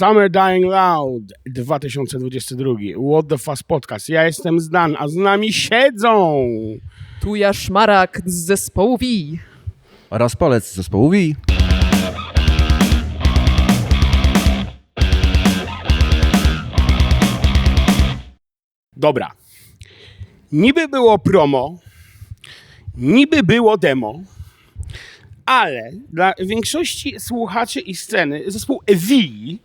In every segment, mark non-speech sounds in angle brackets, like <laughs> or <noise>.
Summer Dying Loud 2022. What the Fuss Podcast. Ja jestem Zdan, a z nami siedzą Tu ja szmarak z zespołu V. oraz Polec z zespołu Wii. Dobra. Niby było promo, niby było demo, ale dla większości słuchaczy i sceny zespół Ewi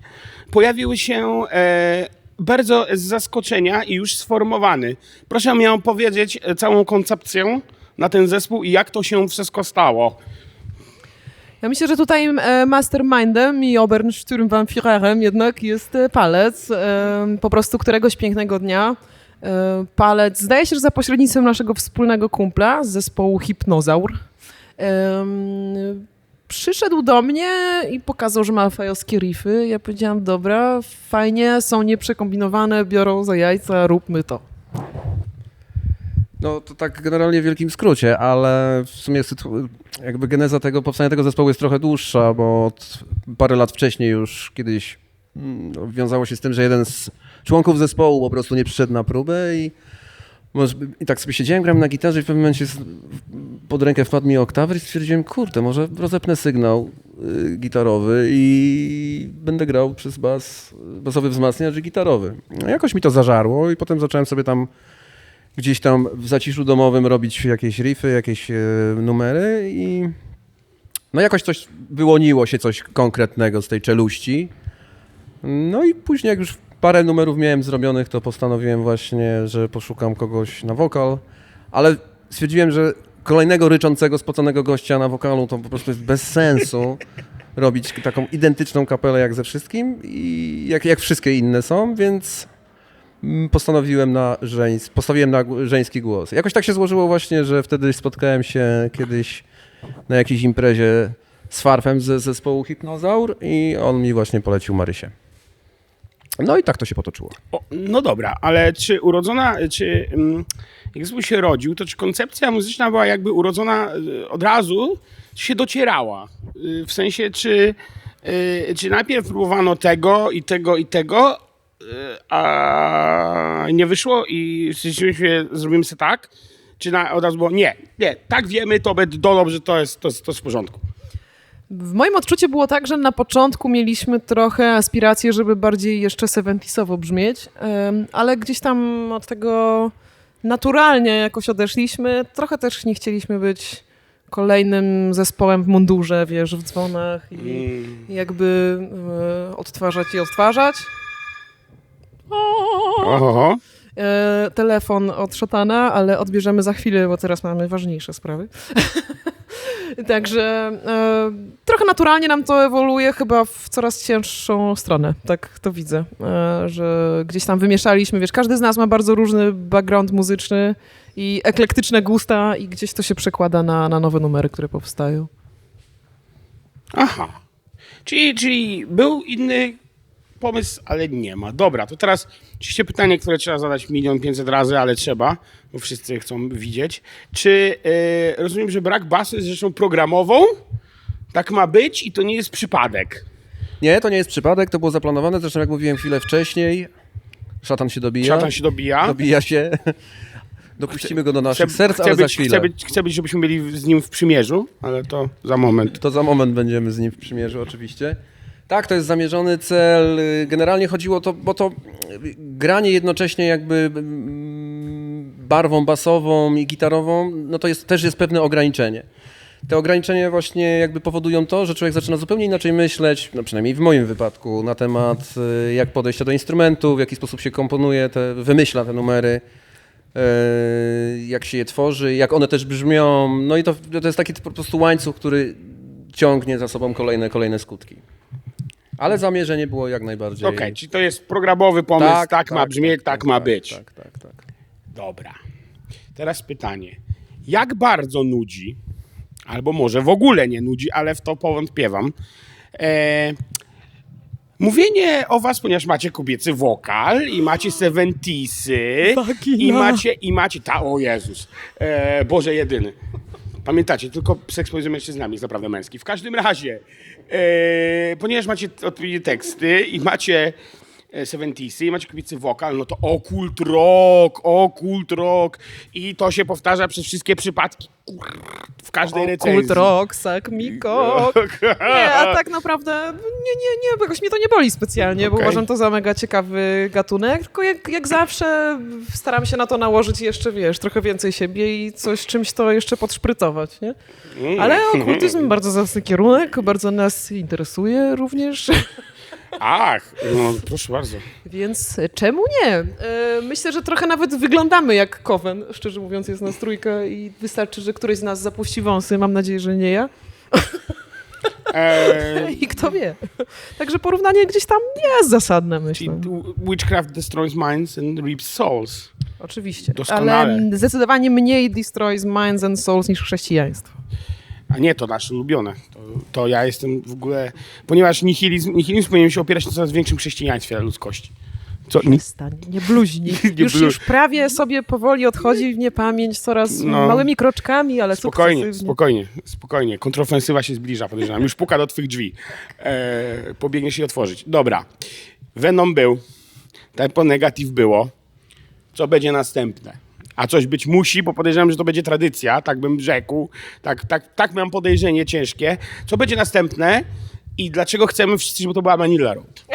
pojawił się e, bardzo z zaskoczenia i już sformowany. Proszę mi opowiedzieć e, całą koncepcję na ten zespół i jak to się wszystko stało. Ja myślę, że tutaj e, mastermindem i Obersturmwambführerem jednak jest e, Palec. Po prostu któregoś pięknego dnia Palec, zdaje się, że za pośrednictwem naszego wspólnego kumpla z zespołu Hipnozaur, przyszedł do mnie i pokazał, że ma fajowskie riffy. Ja powiedziałam, dobra, fajnie, są nieprzekombinowane, biorą za jajca, róbmy to. No to tak generalnie w wielkim skrócie, ale w sumie jakby geneza tego, powstania tego zespołu jest trochę dłuższa, bo od parę lat wcześniej już kiedyś no, wiązało się z tym, że jeden z członków zespołu po prostu nie przyszedł na próbę i, i tak sobie siedziałem, grałem na gitarze i w pewnym momencie pod rękę wpadł mi oktawer i stwierdziłem, kurde, może rozepnę sygnał y, gitarowy i będę grał przez bas, basowy wzmacniacz gitarowy. No, jakoś mi to zażarło i potem zacząłem sobie tam gdzieś tam w zaciszu domowym robić jakieś riffy, jakieś e, numery i no jakoś coś wyłoniło się coś konkretnego z tej czeluści. No i później jak już parę numerów miałem zrobionych, to postanowiłem właśnie, że poszukam kogoś na wokal, ale stwierdziłem, że kolejnego ryczącego, spoconego gościa na wokalu to po prostu jest bez sensu <laughs> robić taką identyczną kapelę jak ze wszystkim i jak, jak wszystkie inne są, więc postanowiłem na żeńs, postawiłem na żeński głos. Jakoś tak się złożyło właśnie, że wtedy spotkałem się kiedyś na jakiejś imprezie z Farfem ze zespołu Hipnozaur i on mi właśnie polecił Marysię. No i tak to się potoczyło. O, no dobra, ale czy urodzona, czy mm, jak zespół się rodził, to czy koncepcja muzyczna była jakby urodzona y, od razu, czy się docierała? Y, W sensie, czy, y, czy najpierw próbowano tego i tego i tego, a nie wyszło i stwierdziliśmy, zrobimy sobie tak? Czy na, od razu było, nie, nie, tak wiemy, to będzie dobrze, to jest, to, to jest w porządku. W moim odczuciu było tak, że na początku mieliśmy trochę aspiracje, żeby bardziej jeszcze 70sowo brzmieć, ale gdzieś tam od tego naturalnie jakoś odeszliśmy. Trochę też nie chcieliśmy być kolejnym zespołem w mundurze, wiesz, w dzwonach i Mm. i jakby e, odtwarzać i odtwarzać. Oho. E, telefon od szatana, ale odbierzemy za chwilę, bo teraz mamy ważniejsze sprawy. <laughs> Także e, trochę naturalnie nam to ewoluuje, chyba w coraz cięższą stronę. Tak to widzę, e, że gdzieś tam wymieszaliśmy. Wiesz, każdy z nas ma bardzo różny background muzyczny i eklektyczne gusta, i gdzieś to się przekłada na, na nowe numery, które powstają. Aha. Czyli, czyli był inny pomysł, ale nie ma. Dobra, to teraz oczywiście pytanie, które trzeba zadać milion pięćset razy, ale trzeba, bo wszyscy chcą widzieć. Czy e, rozumiem, że brak basu jest rzeczą programową? Tak ma być i to nie jest przypadek. Nie, to nie jest przypadek, to było zaplanowane, zresztą jak mówiłem chwilę wcześniej, szatan się dobija. Szatan się dobija. Dobija się. Dopuścimy go do naszych Chcę- serc, chcę ale za być, chwilę. Chcę być, chcę być, żebyśmy byli z nim w przymierzu, ale to za moment. To za moment będziemy z nim w przymierzu, oczywiście. Tak, to jest zamierzony cel. Generalnie chodziło to, bo to granie jednocześnie jakby mm, barwą basową i gitarową, no to jest, też jest pewne ograniczenie. Te ograniczenia właśnie jakby powodują to, że człowiek zaczyna zupełnie inaczej myśleć, no przynajmniej w moim wypadku, na temat y, jak podejścia do instrumentów, w jaki sposób się komponuje, te, wymyśla te numery, y, jak się je tworzy, jak one też brzmią. No i to, to jest taki po prostu łańcuch, który ciągnie za sobą kolejne, kolejne skutki. Ale zamierzenie było jak najbardziej. Okej, czyli to jest programowy pomysł, tak, ma brzmieć, tak, ma być. Tak, tak, tak. Dobra. Teraz pytanie. Jak bardzo nudzi, albo może w ogóle nie nudzi, ale w to powątpiewam, e, mówienie o was, ponieważ macie kobiecy wokal i macie seventisy i macie, i macie, ta, o Jezus, e, Boże jedyny. Pamiętacie, tylko seks pomiędzy mężczyznami jest naprawdę męski. W każdym razie, e, ponieważ macie odpowiednie teksty i macie 70 i macie kobicy wokal, no to okult rock, okult rock i to się powtarza przez wszystkie przypadki kur, w każdej recenzji. Kult rock, sak mi kok. Nie, a tak naprawdę nie, nie, nie, bo jakoś mnie to nie boli specjalnie, bo Okej. uważam to za mega ciekawy gatunek, tylko jak, jak zawsze staram się na to nałożyć jeszcze, wiesz, trochę więcej siebie i coś czymś to jeszcze podszprycować, nie? Mm. Ale okultyzm bardzo zacny kierunek, bardzo nas interesuje również, <laughs> Ach, no, proszę bardzo. więc czemu nie? E, Myślę, że trochę nawet wyglądamy jak Kowen, szczerze mówiąc jest nas trójka i wystarczy, że któryś z nas zapuści wąsy, mam nadzieję, że nie ja. E, <laughs> I kto wie. Także porównanie gdzieś tam jest zasadne, myślę. witchcraft destroys minds and reaps souls. Oczywiście. Doskonale. Ale zdecydowanie mniej destroys minds and souls niż chrześcijaństwo. A nie, to nasze ulubione. To, to ja jestem w ogóle... Ponieważ nihilizm, nihilizm powinien się opierać na coraz większym chrześcijaństwie ludzkości. Co, Przestań, nie bluźnij. <laughs> Nie już, już prawie sobie powoli odchodzi w niepamięć coraz No. małymi kroczkami, ale spokojnie, sukcesywnie. spokojnie, spokojnie. Kontrofensywa się zbliża, podejrzewam. Już puka do twych drzwi. E, pobiegniesz je otworzyć. Dobra. Venom był. Tempo negatyw było. Co będzie następne? A coś być musi, bo podejrzewam, że to będzie tradycja, tak bym rzekł. Tak, tak, tak mam podejrzenie ciężkie. Co będzie następne i dlaczego chcemy wszyscy, żeby to była Manila Road?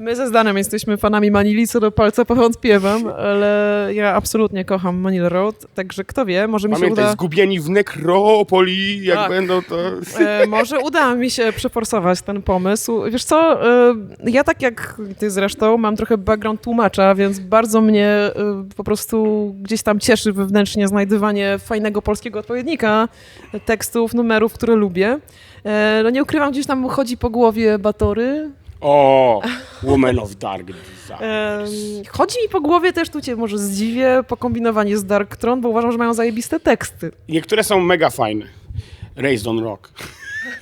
My ze Zdanem jesteśmy fanami Manili, co do palca powątpiewam, ale ja absolutnie kocham Manila Road, także kto wie, może mi się Pamiętaj, uda... zgubieni w nekropolii, jak Tak. będą to... E, może uda mi się przeforsować ten pomysł. Wiesz co, e, ja tak jak ty zresztą mam trochę background tłumacza, więc bardzo mnie e, po prostu gdzieś tam cieszy wewnętrznie znajdywanie fajnego polskiego odpowiednika tekstów, numerów, które lubię. E, no nie ukrywam, gdzieś tam chodzi po głowie Batory. O, Woman of Dark Desire. E, chodzi mi po głowie też, tu cię może zdziwię, pokombinowanie z Dark Throne, bo uważam, że mają zajebiste teksty. Niektóre są mega fajne. Raised on Rock.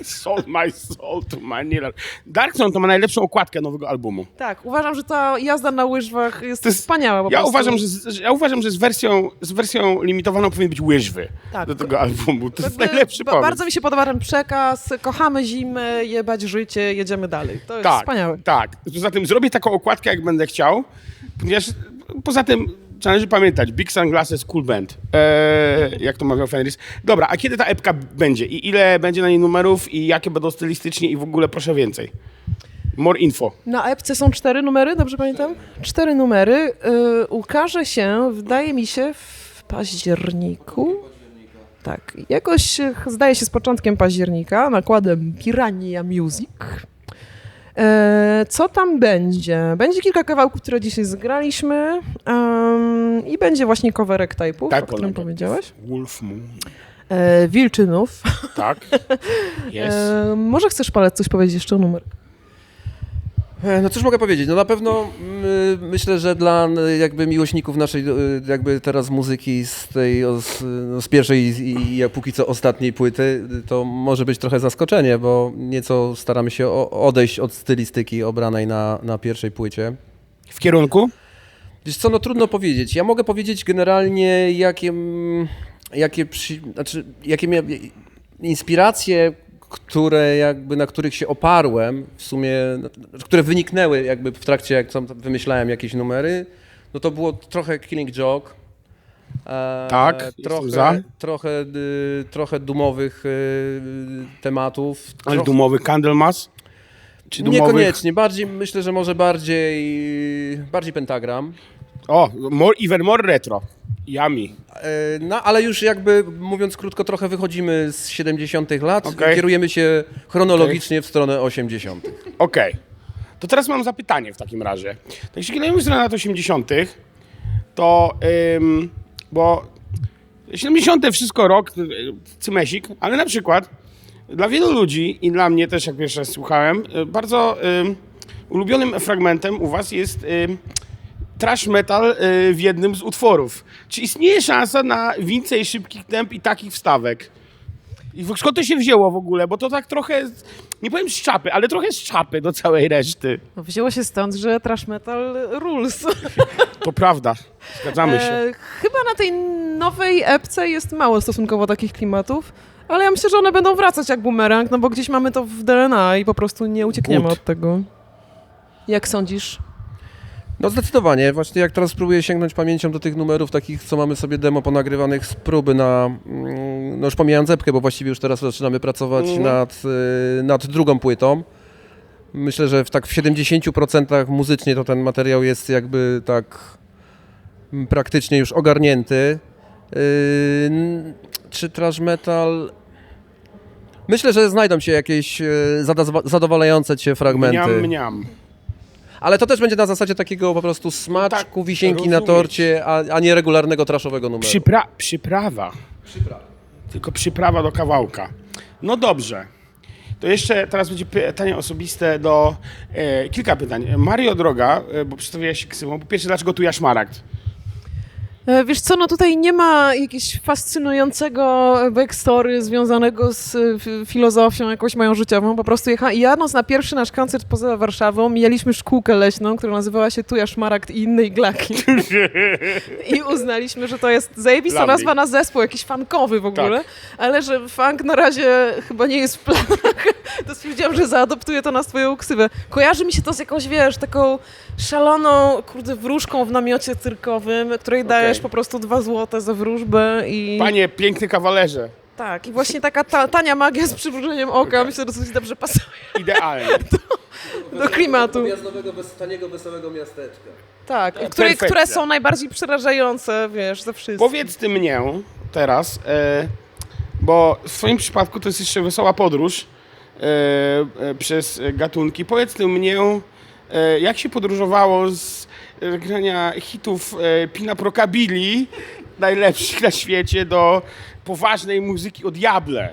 Sold my soul to Manila. Darkthrone to ma najlepszą okładkę nowego albumu. Tak, uważam, że ta jazda na łyżwach jest, To jest- wspaniała po Ja prostu. uważam, że, z- że- ja uważam, że z wersją, z wersją limitowaną powinien być łyżwy Tak. do tego albumu. To jest najlepszy pomysł. Bardzo mi się podoba ten przekaz. Kochamy zimę, jebać życie, jedziemy dalej. To jest tak, wspaniałe. Tak. Poza tym zrobię taką okładkę, jak będę chciał, ponieważ poza tym należy pamiętać, Big Sunglasses Cool Band, eee, jak to mawiał Fenris. Dobra, a kiedy ta epka będzie i ile będzie na niej numerów i jakie będą stylistycznie i w ogóle proszę więcej. More info. Na epce są cztery numery, dobrze pamiętam? Cztery numery. Yy, ukaże się, wydaje mi się, w październiku. Tak, jakoś zdaje się z początkiem października, nakładem Pirania Music. E, Co tam będzie? Będzie kilka kawałków, które dzisiaj zgraliśmy em, i będzie właśnie coverek type'ów, Tak, o którym powiedziałeś. Wolf Moon. E, Wilczynów. Tak? <laughs> Jest. E, może chcesz, Palec, coś powiedzieć jeszcze o numer? E, No cóż mogę powiedzieć? No na pewno mm, myślę, że dla jakby miłośników naszej y, jakby teraz muzyki z tej z, no, z pierwszej i, i jak póki co ostatniej płyty, to może być trochę zaskoczenie, bo nieco staramy się odejść od stylistyki obranej na, na pierwszej płycie. W kierunku? Wiesz co, no trudno powiedzieć. Ja mogę powiedzieć generalnie, jakie, jakie, przy, znaczy, jakie inspiracje, które jakby, na których się oparłem, w sumie, które wyniknęły jakby w trakcie, jak tam wymyślałem jakieś numery, no to było trochę Killing Joke. e, Tak, jestem trochę, za. trochę, y, trochę dumowych y, tematów. Ale trochę- dumowy Candlemas? Czy dumowych? Niekoniecznie, bardziej, myślę, że może bardziej, bardziej pentagram. O, more, even more retro. Yummy. E, No, ale już jakby, mówiąc krótko, trochę wychodzimy z 70. lat, Okej. kierujemy się chronologicznie w stronę 80. Okej. To teraz mam zapytanie w takim razie. Tak jeśli kierujemy się na lat 80., to ym, bo 70. wszystko rok, y, cymesik, ale na przykład dla wielu ludzi i dla mnie też, jak pierwszy raz słuchałem, y, bardzo ym, ulubionym fragmentem u was jest ym, trash metal y, w jednym z utworów. Czy istnieje szansa na więcej szybkich temp i takich wstawek? I skąd to się wzięło w ogóle? Bo to tak trochę, nie powiem z czapy, ale trochę z czapy do całej reszty. No, wzięło się stąd, że trash metal rules. <laughs> To prawda, zgadzamy się. E, chyba na tej nowej epce jest mało stosunkowo takich klimatów, ale ja myślę, że one będą wracać jak bumerang, no bo gdzieś mamy to w DNA i po prostu nie uciekniemy Gut. od tego. Jak sądzisz? No zdecydowanie. Właśnie jak teraz próbuję sięgnąć pamięcią do tych numerów takich, co mamy sobie demo ponagrywanych z próby na, mm, no już pomijając epkę, bo właściwie już teraz zaczynamy pracować Mhm. nad, y, nad drugą płytą. Myślę, że w tak w 70% muzycznie to ten materiał jest jakby tak mm, praktycznie już ogarnięty. Yy, n- czy trash metal... Myślę, że znajdą się jakieś zada- zadowalające cię fragmenty. Mniam, mniam. Ale to też będzie na zasadzie takiego po prostu smaczku, tak, wisienki na rozumieć. torcie, a, a nie regularnego traszowego numeru. Przypra- przyprawa. Tylko przyprawa do kawałka. No dobrze. To jeszcze teraz będzie pytanie osobiste do... E, kilka pytań. Mario Droga, e, bo przedstawiłaś się ksywą. Po pierwsze, dlaczego tu Jaszmaragd? E, Wiesz co, no tutaj nie ma jakiegoś fascynującego backstory związanego z e, filozofią jakąś moją życiową. Po prostu jecha... jadąc na pierwszy nasz koncert poza Warszawą, mieliśmy szkółkę leśną, która nazywała się Tuja Szmaragd i inne iglaki. <laughs> I uznaliśmy, że to jest zajebista Lovely. nazwa na zespół, jakiś funkowy w ogóle, ale że funk na razie chyba nie jest w planach, <laughs> to stwierdziłam, że zaadoptuję to na swoją ksywę. Kojarzy mi się to z jakąś, wiesz, taką szaloną, kurde, wróżką w namiocie cyrkowym, której dajesz po prostu dwa złote za wróżbę i... Panie, piękny kawalerze. Tak, i właśnie taka ta, tania magia z przywróceniem oka, myślę, że dosyć dobrze pasuje Idealnie. <laughs> do klimatu. Gwiazdowego, taniego, wesołego miasteczka. Tak, które, Perfekcja. które są najbardziej przerażające, wiesz, ze wszystkich. Powiedz ty mnie teraz, e, bo w swoim przypadku to jest jeszcze wesoła podróż e, e, przez gatunki. Powiedz ty mnie, e, jak się podróżowało z grania hitów e, Pina Procabili, najlepszych na świecie, do poważnej muzyki o Diable.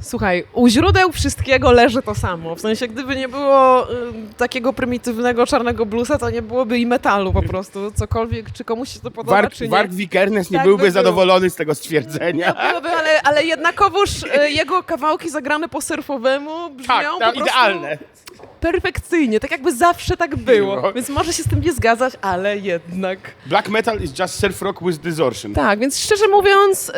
Słuchaj, u źródeł wszystkiego leży to samo. W sensie, gdyby nie było y, takiego prymitywnego czarnego bluesa, to nie byłoby i metalu po prostu. Cokolwiek, czy komuś się to podoba, Wark, czy nie. Wark Vikernes nie Tak byłby by zadowolony z tego stwierdzenia. Byłoby, ale, ale jednakowoż y, jego kawałki zagrane po surfowemu brzmią Tak, po tak, prostu idealne. Perfekcyjnie, tak jakby zawsze tak było. Było. Więc może się z tym nie zgadzać, ale jednak. Black metal is just surf-rock with distortion. Tak, więc szczerze mówiąc,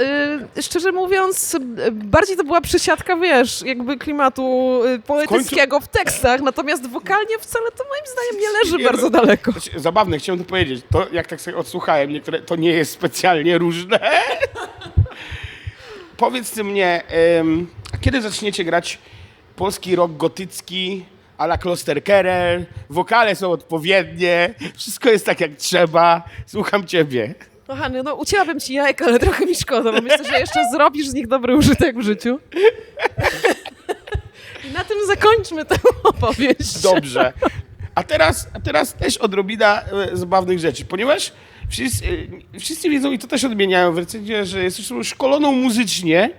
y, szczerze mówiąc, y, bardziej to była przysiadka, wiesz, jakby klimatu y, poetyckiego w tekstach, natomiast wokalnie wcale to moim zdaniem nie leży bardzo no, daleko. się- Zabawne, chciałem to powiedzieć. To, jak tak sobie odsłuchałem, niektóre, to nie jest specjalnie różne. <laughs> Powiedz ty mnie, kiedy zaczniecie grać polski rock gotycki a la Klosterkerer? Wokale są odpowiednie, wszystko jest tak jak trzeba. Słucham ciebie. Kochany, no ucięłabym ci jajek, ale trochę mi szkoda, bo myślę, że jeszcze zrobisz z nich dobry użytek w życiu. I na tym zakończmy tę opowieść. Dobrze. A teraz, a teraz też odrobina e, zabawnych rzeczy, ponieważ wszyscy, e, wszyscy wiedzą i to też odmieniają w recenzji, że jesteś szkoloną muzycznie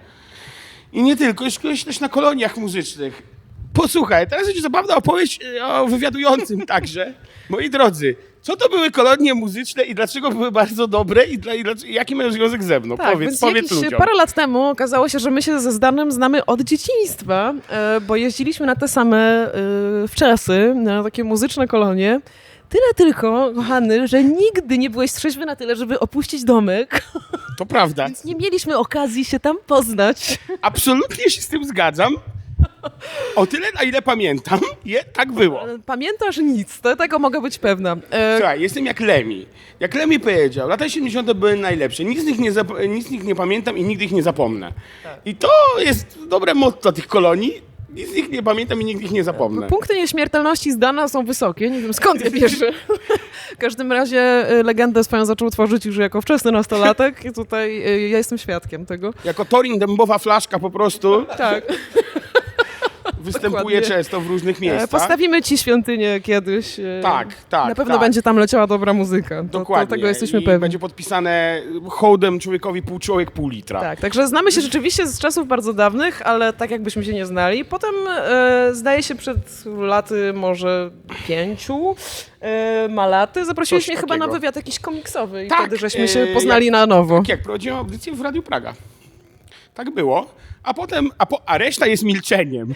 i nie tylko, szkolisz też na koloniach muzycznych. Posłuchaj, teraz będzie zabawna opowieść e, o wywiadującym <laughs> także. Moi drodzy, co to były kolonie muzyczne i dlaczego były bardzo dobre i, dla, i dlaczego, jaki mają związek ze mną? Tak, powiedz, powiedz ludziom. parę lat temu okazało się, że my się ze Zdanem znamy od dzieciństwa, e, bo jeździliśmy na te same e, wczasy, na takie muzyczne kolonie. Tyle tylko, kochany, że nigdy nie byłeś trzeźwy na tyle, żeby opuścić domek, To prawda. więc nie mieliśmy okazji się tam poznać. Absolutnie się z tym zgadzam. O tyle, na ile pamiętam, je, tak było. Pamiętasz nic, to, tego mogę być pewna. E, Słuchaj, jestem jak Lemi. Jak Lemi powiedział, lata 70. były najlepsze. Nic z nich nie, nic z nich nie pamiętam i nigdy ich nie zapomnę. I to jest dobre motto tych kolonii. Nic z nich nie pamiętam i nigdy ich nie zapomnę. Punkty nieśmiertelności Zdana są wysokie, nie wiem skąd je bierze. <laughs> W każdym razie e, legendę swoją zaczął tworzyć już jako wczesny nastolatek i tutaj e, ja jestem świadkiem tego. Jako Torin dębowa flaszka po prostu Tak. <laughs> występuje Dokładnie. często w różnych E, miejscach. Postawimy ci świątynię kiedyś. e, Tak, tak, Na pewno tak. będzie tam leciała dobra muzyka. Dokładnie. To, tego jesteśmy I pewni. będzie podpisane hołdem człowiekowi pół człowiek, pół litra. Tak, także znamy się rzeczywiście z czasów bardzo dawnych, ale tak jakbyśmy się nie znali. Potem e, zdaje się przed laty może pięciu e, malaty zaprosiłeś Coś mnie chyba na takiego. wywiad jakiś komiksowy i Tak, wtedy żeśmy się e, poznali na nowo. Tak jak prowadziłem audycję w Radiu Praga. Tak było. A potem, a, po, a reszta jest milczeniem.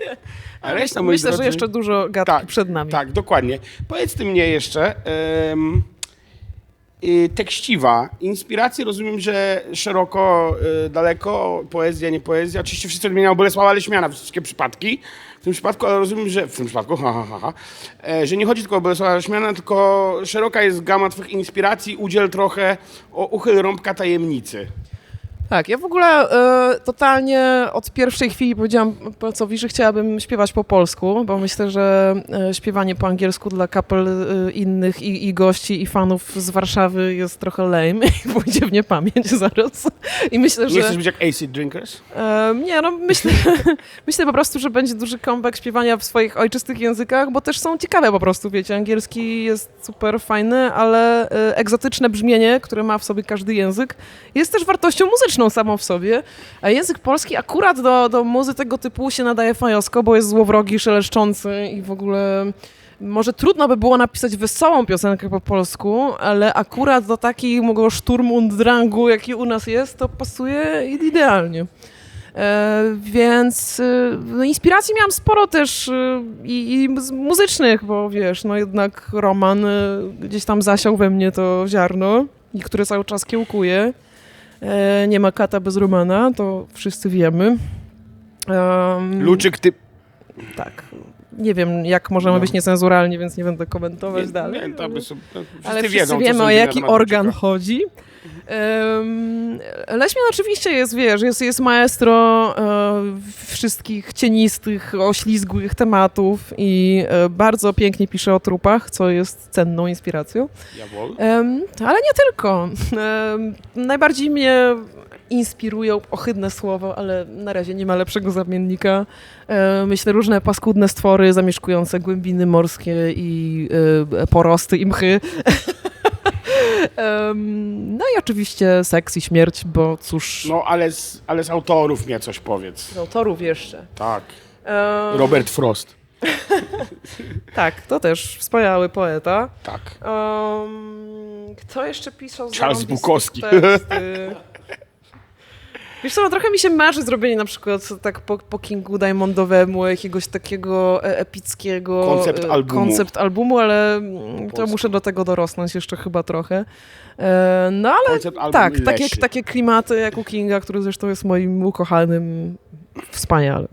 <laughs> a reszta, Myślę, drodzy, że jeszcze dużo gadki tak, przed nami. Tak, dokładnie. Powiedz ty mnie jeszcze, em, y, tekściwa, inspiracje rozumiem, że szeroko, y, daleko, poezja, nie poezja. Oczywiście wszyscy odmieniają Bolesława Leśmiana, wszystkie przypadki. W tym przypadku, ale rozumiem, że w tym przypadku, ha, ha, ha, ha, e, że nie chodzi tylko o Bolesława Leśmiana, tylko szeroka jest gama twoich inspiracji, udziel trochę o uchyl rąbka tajemnicy. Tak, ja w ogóle e, totalnie od pierwszej chwili powiedziałam Pacowi, że chciałabym śpiewać po polsku, bo myślę, że e, śpiewanie po angielsku dla kapel e, innych i, i gości i fanów z Warszawy jest trochę lame i <laughs> pójdzie w niepamięć zaraz. I myślę, Nie że... chcesz być jak Acid Drinkers? Nie, no myślę, <laughs> myślę po prostu, że będzie duży comeback śpiewania w swoich ojczystych językach, bo też są ciekawe po prostu, wiecie, angielski jest super fajny, ale egzotyczne brzmienie, które ma w sobie każdy język, jest też wartością muzyczną samą w sobie, a język polski akurat do, do muzy tego typu się nadaje fajosko, bo jest złowrogi, szeleszczący i w ogóle... Może trudno by było napisać wesołą piosenkę po polsku, ale akurat do takiego szturmu und drangu, jaki u nas jest, to pasuje idealnie. E, więc e, no, inspiracji miałam sporo też e, i, i muzycznych, bo wiesz, no jednak Roman e, gdzieś tam zasiał we mnie to ziarno, i które cały czas kiełkuje. E, nie ma kata bez Romana, to wszyscy wiemy. Em, Luczyk, ty... Tak. Nie wiem, jak możemy No. być niecenzuralni, więc nie będę komentować Nie, dalej. nie, to by sobie, no, wszyscy Ale wszyscy wiedzą, wiemy, o jaki organ chodzi. Um, Leśmian oczywiście jest, wiesz, jest, jest maestro e, wszystkich cienistych, oślizgłych tematów i e, bardzo pięknie pisze o trupach, co jest cenną inspiracją. Em, ale nie tylko. Najbardziej mnie inspirują, ohydne słowo, ale na razie nie ma lepszego zamiennika. E, myślę, różne paskudne stwory zamieszkujące głębiny morskie i e, porosty i mchy. <laughs> No i oczywiście seks i śmierć, bo cóż, No, ale z, ale z autorów mnie coś powiedz. z autorów jeszcze. Tak. Robert Frost. <laughs> Tak, to też wspaniały poeta. Tak. Um, kto jeszcze pisał Charles Bukowski. teksty? <laughs> Wiesz co, no trochę mi się marzy zrobienie na przykład tak po, po Kingu Diamondowemu jakiegoś takiego e, epickiego Koncept e, albumu. koncept albumu, ale to muszę do tego dorosnąć jeszcze chyba trochę. E, No ale tak, takie, takie klimaty jak u Kinga, który zresztą jest moim ukochanym, wspaniale.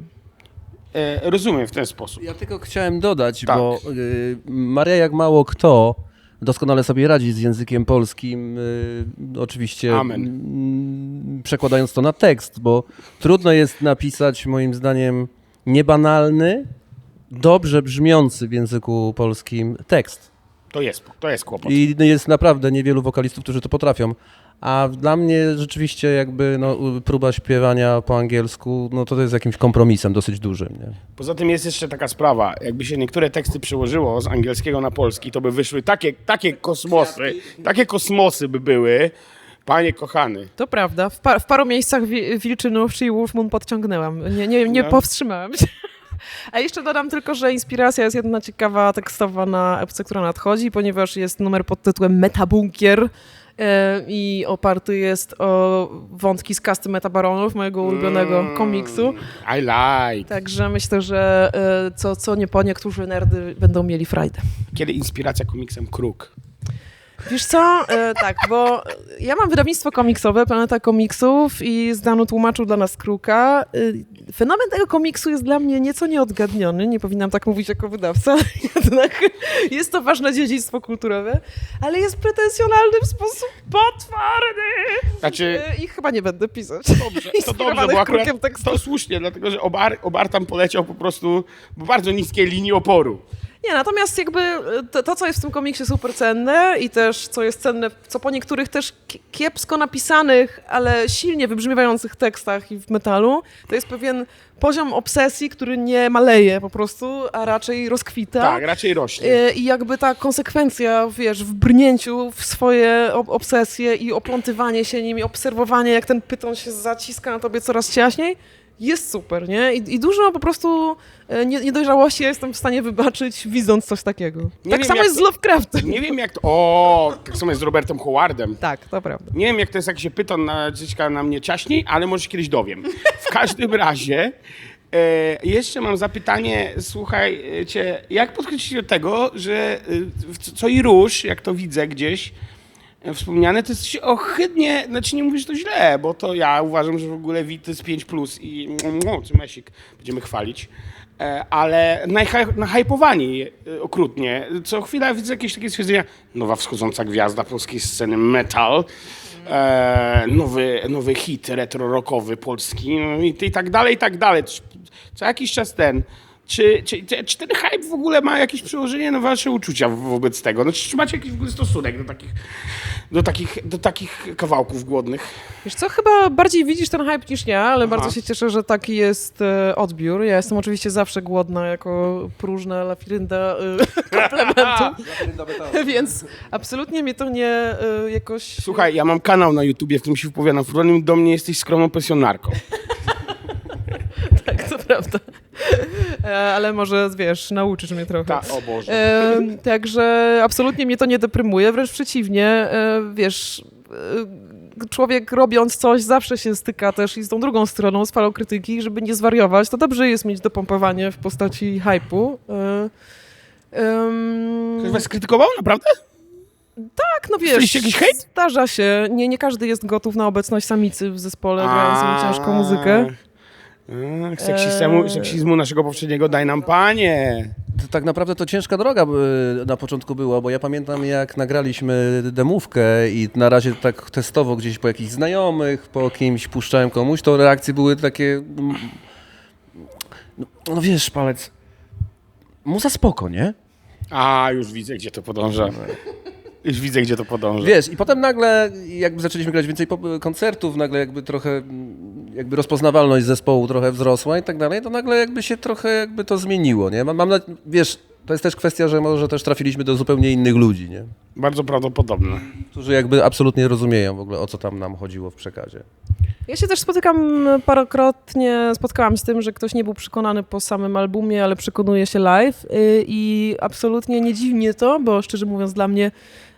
E, rozumiem w ten sposób. Ja tylko chciałem dodać, Tak. bo y, Maria jak mało kto doskonale sobie radzi z językiem polskim, y, oczywiście Amen. mm, przekładając to na tekst, bo trudno jest napisać moim zdaniem niebanalny, dobrze brzmiący w języku polskim tekst. To jest, to jest kłopot. I jest naprawdę niewielu wokalistów, którzy to potrafią. A dla mnie rzeczywiście jakby no, próba śpiewania po angielsku, no to, to jest jakimś kompromisem dosyć dużym. Nie? Poza tym jest jeszcze taka sprawa, jakby się niektóre teksty przełożyło z angielskiego na polski, to by wyszły takie, takie kosmosy, takie kosmosy by były. Panie kochany. To prawda. W, pa- w paru miejscach wi- Wilczynów czy Wolf Moon podciągnęłam. Nie, nie, nie No. powstrzymałam się. A jeszcze dodam tylko, że inspiracja jest jedna ciekawa tekstowa na epce, która nadchodzi, ponieważ jest numer pod tytułem Metabunkier i oparty jest o wątki z kasty Metabaronów, mojego ulubionego Mm, komiksu. I like. Także myślę, że e, co, co nie po niektórzy nerdy będą mieli frajdę. Kiedy inspiracja komiksem Kruk? Wiesz co, e, tak, bo ja mam wydawnictwo komiksowe, Planeta Komiksów i Zdanu tłumaczył dla nas Kruka. E, Fenomen tego komiksu jest dla mnie nieco nieodgadniony, nie powinnam tak mówić jako wydawca, <laughs> jednak jest to ważne dziedzictwo kulturowe, ale jest pretensjonalny w sposób potworny Znaczy, E, i chyba nie będę pisać. dobrze, to dobrze, bo akurat to słusznie, dlatego że Obar, Obar tam poleciał po prostu bardzo niskiej linii oporu. Nie, natomiast jakby e, to, to, co jest w tym komiksie super cenne i też co jest cenne, co po niektórych też ki- kiepsko napisanych, ale silnie wybrzmiewających tekstach i w metalu, to jest pewien poziom obsesji, który nie maleje po prostu, a raczej rozkwita. Tak, raczej rośnie. E, I jakby ta konsekwencja, wiesz, w brnięciu w swoje ob- obsesje i oplątywanie się nimi, obserwowanie, jak ten pyton się zaciska na tobie coraz ciaśniej, jest super, nie? I, i dużo po prostu e, nie- niedojrzałości ja jestem w stanie wybaczyć, widząc coś takiego. Nie tak wiem, samo jest z to- Lovecraftem. Nie wiem jak to... O, tak samo jest z Robertem Howardem. Tak, to prawda. Nie wiem, jak to jest, jak się pyton na na mnie ciaśni, ale może się kiedyś dowiem. W każdym <laughs> razie, e, jeszcze mam zapytanie, słuchajcie, jak podchodzicie do tego, że e, co i róż, jak to widzę gdzieś, e, wspomniane, to jest ohydnie, znaczy nie mówię, że to źle, bo to ja uważam, że w ogóle WIT jest 5+, plus i no, czy Mesik będziemy chwalić. E, Ale nahypowani e, okrutnie. Co chwila widzę jakieś takie stwierdzenia, nowa wschodząca gwiazda polskiej sceny metal, e, nowy, nowy hit retro-rockowy polski no i, i tak dalej, i tak dalej. Co jakiś czas ten. Czy, czy, czy, ten hype w ogóle ma jakieś przełożenie na wasze uczucia wo- wobec tego? No, czy, czy macie jakiś w ogóle stosunek do takich, do takich, do takich kawałków głodnych? Wiesz co, chyba bardziej widzisz ten hype niż ja, ale Aha. bardzo się cieszę, że taki jest e, odbiór. Ja jestem oczywiście zawsze głodna jako próżna lafirynda e, <laughs> komplementu, <laughs> <laughs> więc absolutnie mnie to nie e, jakoś... Słuchaj, ja mam kanał na YouTubie, w którym się wypowiadam. W do mnie jesteś skromną pensjonarką. Tak, to prawda. E, ale może, wiesz, nauczysz mnie trochę. Ta, o Boże. E, także absolutnie mnie to nie deprymuje, wręcz przeciwnie, e, wiesz, e, człowiek robiąc coś zawsze się styka też i z tą drugą stroną, z falą krytyki, żeby nie zwariować, to dobrze jest mieć dopompowanie w postaci hype'u. E, em, Ktoś was krytykował, naprawdę? tak, no wiesz, jakiś hejt? zdarza się. Nie, nie każdy jest gotów na obecność samicy w zespole grającym ciężką muzykę. A, Seksizmu, Eee. seksizmu naszego poprzedniego daj nam panie. To tak naprawdę to ciężka droga y, na początku była, bo ja pamiętam jak nagraliśmy demówkę i na razie tak testowo gdzieś po jakichś znajomych, po kimś puszczałem komuś, to reakcje były takie... mm, No, no wiesz, palec... Muza spoko, nie? A, już widzę, gdzie to podąża. Już widzę, gdzie to podąża. Wiesz, i potem nagle jakby zaczęliśmy grać więcej pop- koncertów, nagle jakby trochę mm, jakby rozpoznawalność zespołu trochę wzrosła i tak dalej, to nagle jakby się trochę jakby to zmieniło, nie? Mam, mam na, wiesz, to jest też kwestia, że może też trafiliśmy do zupełnie innych ludzi, nie? Bardzo prawdopodobne. Którzy jakby absolutnie rozumieją w ogóle o co tam nam chodziło w przekazie. Ja się też spotykam parokrotnie, spotkałam z tym, że ktoś nie był przekonany po samym albumie, ale przekonuje się live y, i absolutnie nie dziwi mnie to, bo szczerze mówiąc dla mnie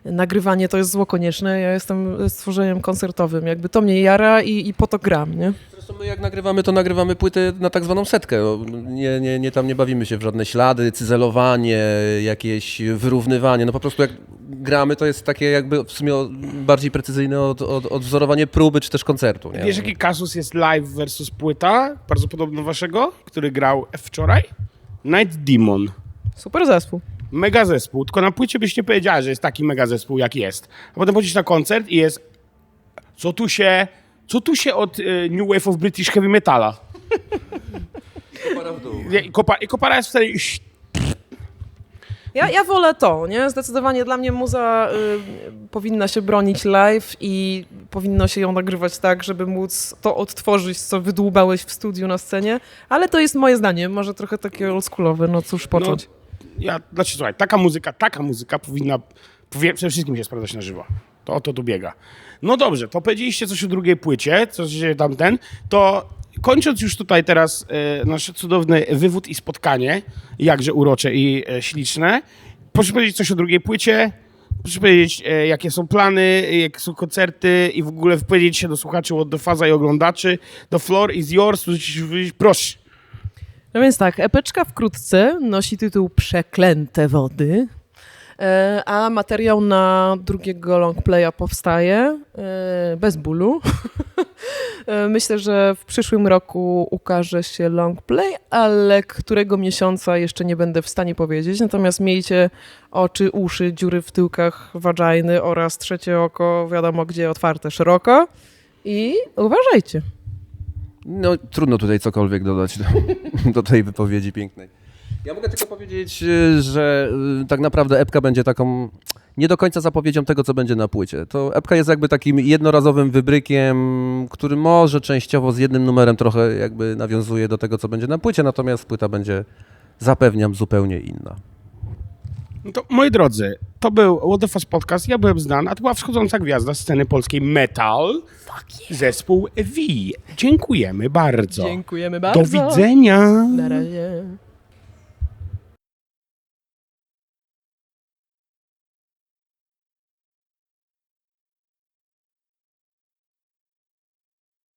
nagrywanie to jest zło konieczne. Ja jestem stworzeniem koncertowym, jakby to mnie jara i, i po to gram, nie? Zresztą my jak nagrywamy, to nagrywamy płyty na tak zwaną setkę. No, Nie, nie, nie tam nie bawimy się w żadne ślady, cyzelowanie, jakieś wyrównywanie. No po prostu jak gramy, to jest takie jakby w sumie bardziej precyzyjne od, od, odwzorowanie próby czy też koncertu. Nie? Wiesz, jaki kasus jest live versus płyta, bardzo podobny do waszego, który grał wczoraj? Night Demon. Super zespół. Mega zespół, tylko na płycie byś nie powiedziała, że jest taki mega zespół, jak jest. A potem chodzisz na koncert i jest co tu się, co tu się od y, New Wave of British Heavy Metala. Nie, I kopa- i kopara jest wtedy... Ja, ja wolę to, nie? Zdecydowanie dla mnie muza y, powinna się bronić live i powinno się ją nagrywać tak, żeby móc to odtworzyć, co wydłubałeś w studiu na scenie, ale to jest moje zdanie, może trochę takie oldschoolowe, no cóż począć. Ja, znaczy słuchaj, taka muzyka, taka muzyka powinna powie- przede wszystkim się sprawdzać na żywo. To o to tu biega. No dobrze, to powiedzieliście coś o drugiej płycie, co się tam ten, to kończąc już tutaj teraz e, nasz cudowny wywód i spotkanie, jakże urocze i e, śliczne, proszę powiedzieć coś o drugiej płycie, proszę powiedzieć e, jakie są plany, jakie są koncerty i w ogóle wypowiedzieć się do słuchaczy od do faza i oglądaczy. The floor is yours, proszę. No więc tak, epeczka wkrótce nosi tytuł Przeklęte Wody, e, a materiał na drugiego longplaya powstaje e, bez bólu. <laughs> E, Myślę, że w przyszłym roku ukaże się longplay, ale którego miesiąca jeszcze nie będę w stanie powiedzieć. Natomiast miejcie oczy, uszy, dziury w tyłkach waginy oraz trzecie oko, wiadomo gdzie, otwarte szeroko. I uważajcie. No trudno tutaj cokolwiek dodać do, <laughs> do tej wypowiedzi pięknej. Ja mogę tylko powiedzieć, y, że y, tak naprawdę epka będzie taką nie do końca zapowiedzią tego, co będzie na płycie. To epka jest jakby takim jednorazowym wybrykiem, który może częściowo z jednym numerem trochę jakby nawiązuje do tego, co będzie na płycie, natomiast płyta będzie, zapewniam, zupełnie inna. No to moi drodzy, to był What the Fuss Podcast, ja byłem Zdan, a to była wschodząca gwiazda sceny polskiej metal, zespół V. Dziękujemy bardzo. Dziękujemy bardzo. Do widzenia. Na razie.